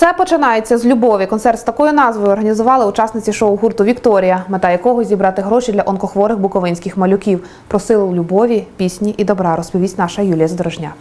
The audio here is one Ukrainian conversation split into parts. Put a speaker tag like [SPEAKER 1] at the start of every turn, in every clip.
[SPEAKER 1] Все починається з любові. Концерт з такою назвою організували учасниці шоу гурту Вікторія, мета якого зібрати гроші для онкохворих буковинських малюків. Про силу любові, пісні і добра розповість наша Юлія Здорожня.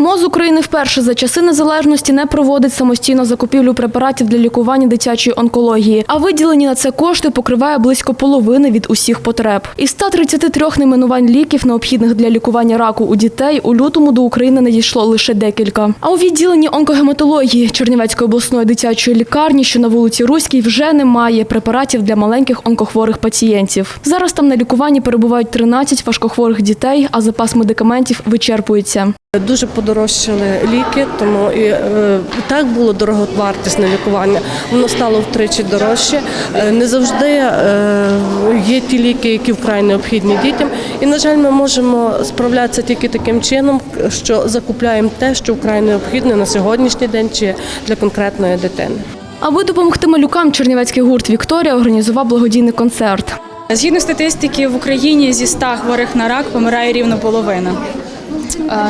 [SPEAKER 2] МОЗ України вперше за часи незалежності не проводить самостійно закупівлю препаратів для лікування дитячої онкології, а виділені на це кошти покриває близько половини від усіх потреб. Із 133 найменувань ліків, необхідних для лікування раку у дітей, у лютому до України надійшло лише декілька. А у відділенні онкогематології Чернівецької обласної дитячої лікарні, що на вулиці Руській, вже немає препаратів для маленьких онкохворих пацієнтів. Зараз там на лікуванні перебувають 13 важкохворих дітей, а запас медикаментів вичерпується.
[SPEAKER 3] Дуже подорожчали ліки, тому і е, так було дороговартісне лікування. Воно стало втричі дорожче. Е, не завжди е, є ті ліки, які вкрай необхідні дітям. І, на жаль, ми можемо справлятися тільки таким чином, що закупляємо те, що вкрай необхідне на сьогоднішній день чи для конкретної дитини.
[SPEAKER 2] Аби допомогти малюкам, чернівецький гурт Вікторія організував благодійний концерт.
[SPEAKER 4] Згідно статистики, в Україні зі 100 хворих на рак помирає рівно половина.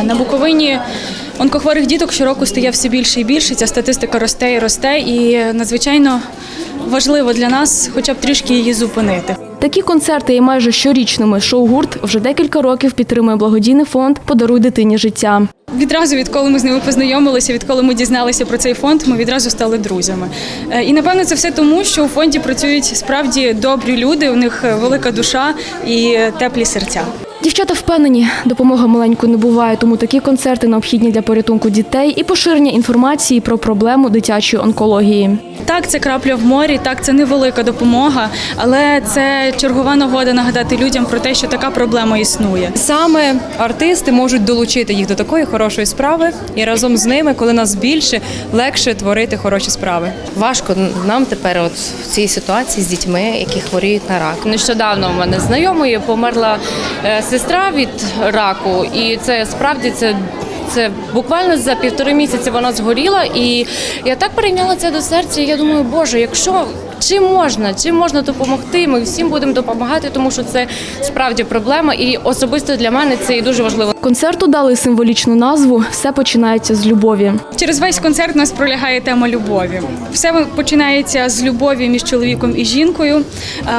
[SPEAKER 4] На Буковині онкохворих діток щороку стає все більше і більше. Ця статистика росте і росте, і надзвичайно важливо для нас хоча б трішки її зупинити.
[SPEAKER 2] Такі концерти є майже щорічними. Шоу-гурт вже декілька років підтримує благодійний фонд Подаруй дитині життя.
[SPEAKER 4] Відразу, відколи ми з ними познайомилися, відколи ми дізналися про цей фонд, ми відразу стали друзями. Е, І напевно це все тому, що у фонді працюють справді добрі люди, у них велика душа і теплі серця.
[SPEAKER 2] Дівчата впевнені, допомога маленькою не буває, тому такі концерти необхідні для порятунку дітей і поширення інформації про проблему дитячої онкології.
[SPEAKER 4] Так, це крапля в морі, так це невелика допомога, але це чергова нагода нагадати людям про те, що така проблема існує.
[SPEAKER 5] Саме артисти можуть долучити їх до такої хорошої справи, і разом з ними, коли нас більше, легше творити хороші справи.
[SPEAKER 6] Важко нам тепер, от в цій ситуації з дітьми, які хворіють на рак. Нещодавно у мене знайомої померла е, сестра від раку, і це справді це. Це буквально за півтори місяці вона згоріла, і я так прийняла це до серця. і Я думаю, боже, якщо чим можна, чим можна допомогти, ми всім будемо допомагати, тому що це справді проблема, і особисто для мене це і дуже важливо.
[SPEAKER 2] Концерту дали символічну назву Все починається з любові.
[SPEAKER 4] Через весь концерт у нас пролягає тема любові. Все починається з любові між чоловіком і жінкою.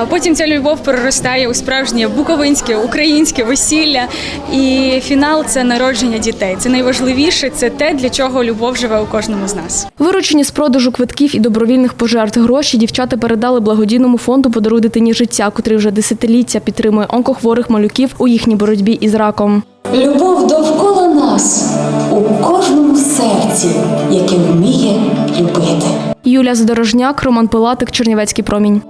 [SPEAKER 4] Потім ця любов переростає у справжнє буковинське, українське весілля. І фінал це народження дітей. Це найважливіше, це те, для чого любов живе у кожному з нас.
[SPEAKER 2] Виручені з продажу квитків і добровільних пожертв гроші дівчата передали благодійному фонду Подаруй дитині життя, котрий вже десятиліття підтримує онкохворих малюків у їхній боротьбі із раком.
[SPEAKER 7] Любов довкола нас у кожному серці, яке вміє любити.
[SPEAKER 2] Юлія Задорожняк, Роман Пилатик, Чернівецький промінь.